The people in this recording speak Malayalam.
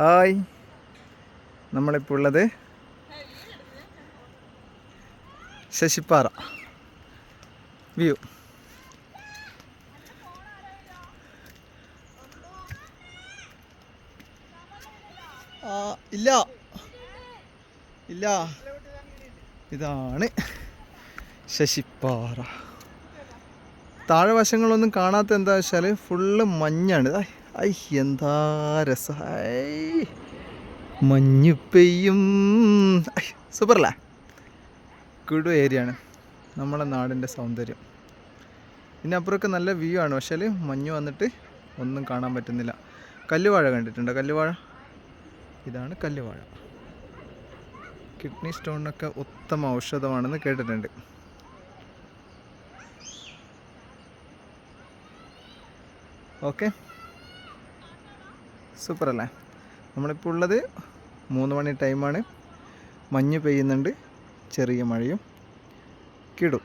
ഹായ്. നമ്മളിപ്പോൾ ഉള്ളത് ശശിപ്പാറ. വ്യൂ. ഇല്ല. ഇല്ല. ഇതാണ് ശശിപ്പാറ. താഴെ വശങ്ങളൊന്നും കാണാത്ത എന്താ വെച്ചാൽ ഫുള്ള് മഞ്ഞാണ്. ഐ, ഐ എന്താ രസം? മഞ്ഞ് പെയ്യും ഐ, സൂപ്പറല്ലേ? കുടു ഏരിയ ആണ്. നമ്മളെ നാടിന്റെ സൗന്ദര്യം. പിന്നെ അപ്പുറമൊക്കെ നല്ല വ്യൂ ആണ്. പക്ഷേ മഞ്ഞ് വന്നിട്ട് ഒന്നും കാണാൻ പറ്റുന്നില്ല. കല്ലുവാഴ കണ്ടിട്ടുണ്ടോ? കല്ലുവാഴ? ഇതാണ് കല്ലുവാഴ. കിഡ്നി സ്റ്റോണിനൊക്കെ ഉത്തമ ഔഷധമാണെന്ന് കേട്ടിട്ടുണ്ട്. ഓക്കെ സൂപ്പർ അല്ലേ നമ്മളിപ്പോൾ ഉള്ളത് മൂന്ന് മണി ടൈമാണ്. മഞ്ഞ് പെയ്യുന്നുണ്ട്. ചെറിയ മഴയും കിടും.